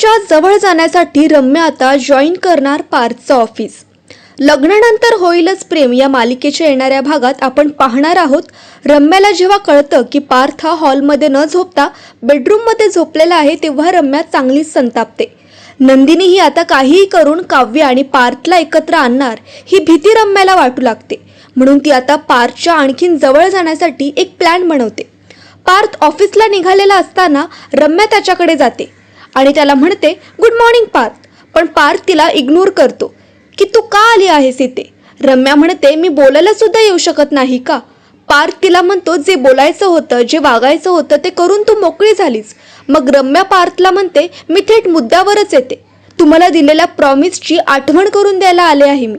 च्या जवळ जाण्यासाठी रम्या आता जॉईन करणार पार्थचं ऑफिस लग्नानंतर होईलच प्रेम. या मालिकेच्या येणाऱ्या भागात आपण पाहणार आहोत रम्याला जेव्हा कळतं की पार्थ हा हॉलमध्ये न झोपता बेडरूममध्ये झोपलेला आहे तेव्हा रम्या चांगलीच संतापते. नंदिनी ही आता काहीही करून काव्य आणि पार्थला एकत्र आणणार ही भीती रम्याला वाटू लागते. म्हणून ती आता पार्थच्या आणखीन जवळ जाण्यासाठी एक प्लॅन बनवते. पार्थ ऑफिसला निघालेला असताना रम्या त्याच्याकडे जाते. आणि त्याला म्हणते गुड मॉर्निंग पार्थ. पण पार्थ तिला इग्नोर करतो. की तू का आली आहेस इथे? रम्या म्हणते मी बोलायला सुद्धा येऊ शकत नाही का? पार्थ तिला म्हणतो जे बोलायचं होतं जे वागायचं होतं ते करून तू मोकळी झालीस. मग रम्या पार्थला म्हणते मी थेट मुद्द्यावरच येते. तुम्हाला दिलेल्या प्रॉमिसची आठवण करून द्यायला आले आहे मी.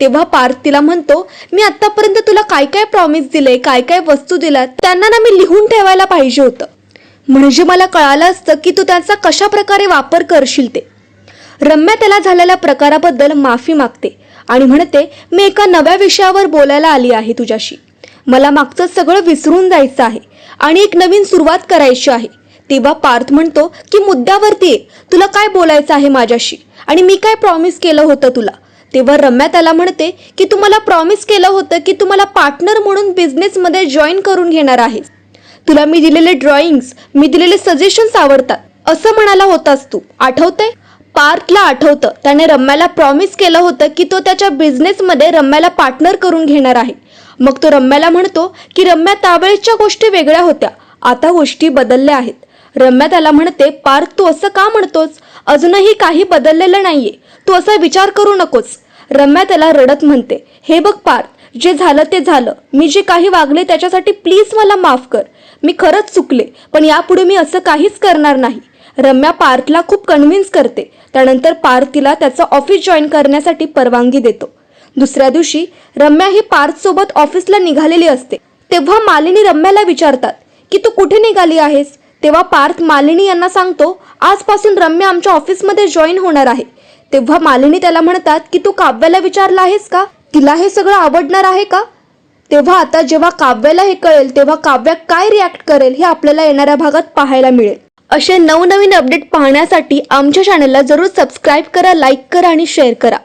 तेव्हा पार्थ तिला म्हणतो मी आतापर्यंत तुला काय काय प्रॉमिस दिले काय काय वस्तू दिल्या त्यांना ना मी लिहून ठेवायला पाहिजे होतं. म्हणजे मला कळालं असतं की तू त्याचा कशा प्रकारे वापर करशील ते. रम्या त्याला झालेल्या प्रकाराबद्दल माफी मागते आणि म्हणते मी एका नव्या विषयावर बोलायला आली आहे तुझ्याशी. मला मागचं सगळं विसरून जायचं आहे आणि एक नवीन सुरुवात करायची आहे तेव्हा पार्थ म्हणतो की मुद्द्यावरती ये. तुला काय बोलायचं आहे माझ्याशी? आणि मी काय प्रॉमिस केलं होतं तुला तेव्हा रम्या त्याला म्हणते की तू मला प्रॉमिस केलं होतं की तू मला पार्टनर म्हणून बिझनेसमध्ये जॉईन करून घेणार आहेस. तुला मी दिलेले ड्रॉइंग्स मी दिलेले सजेशन्स आवडतात. असं म्हणाला होतास तू. आठवतंय? पार्थला आठवतं. त्याने रम्याला प्रॉमिस केलं होतं की तो त्याच्या बिझनेसमध्ये रम्याला पार्टनर करून घेणार आहे. मग तो रम्याला म्हणतो की रम्या त्यावेळेच्या गोष्टी वेगळ्या होत्या. आता गोष्टी बदलल्या आहेत. रम्या त्याला म्हणते पार्थ तू असं का म्हणतोस? अजूनही काही बदललेलं नाहीये. तू असा विचार करू नकोस. रम्या त्याला रडत म्हणते हे बघ पार्थ जे झालं ते झालं. मी जे काही वागले त्याच्यासाठी प्लीज मला माफ कर. मी खरंच चुकले पण यापुढे मी असं काहीच करणार नाही. रम्या पार्थला खूप कन्व्हिन्स करते. त्यानंतर पार्थ तिला त्याचं ऑफिस जॉईन करण्यासाठी परवानगी देतो. दुसऱ्या दिवशी रम्या ही पार्थसोबत ऑफिसला निघालेली असते. तेव्हा मालिनी रम्याला विचारतात की तू कुठे निघाली आहेस? तेव्हा पार्थ मालिनी यांना सांगतो आजपासून रम्या आमच्या ऑफिसमध्ये जॉईन होणार आहे. तेव्हा मालिनी त्याला म्हणतात की तू काव्याला विचारला आहेस का? तिला हे सगळं आवडणार आहे का? तेव्हा आता जेव्हा काव्याला हे कळेल तेव्हा काव्या काय रिॲक्ट करेल हे आपल्याला येणाऱ्या भागात पाहायला मिळेल. असे नवनवीन अपडेट पाहण्यासाठी आमच्या चॅनलला जरूर सबस्क्राईब करा लाईक करा आणि शेअर करा.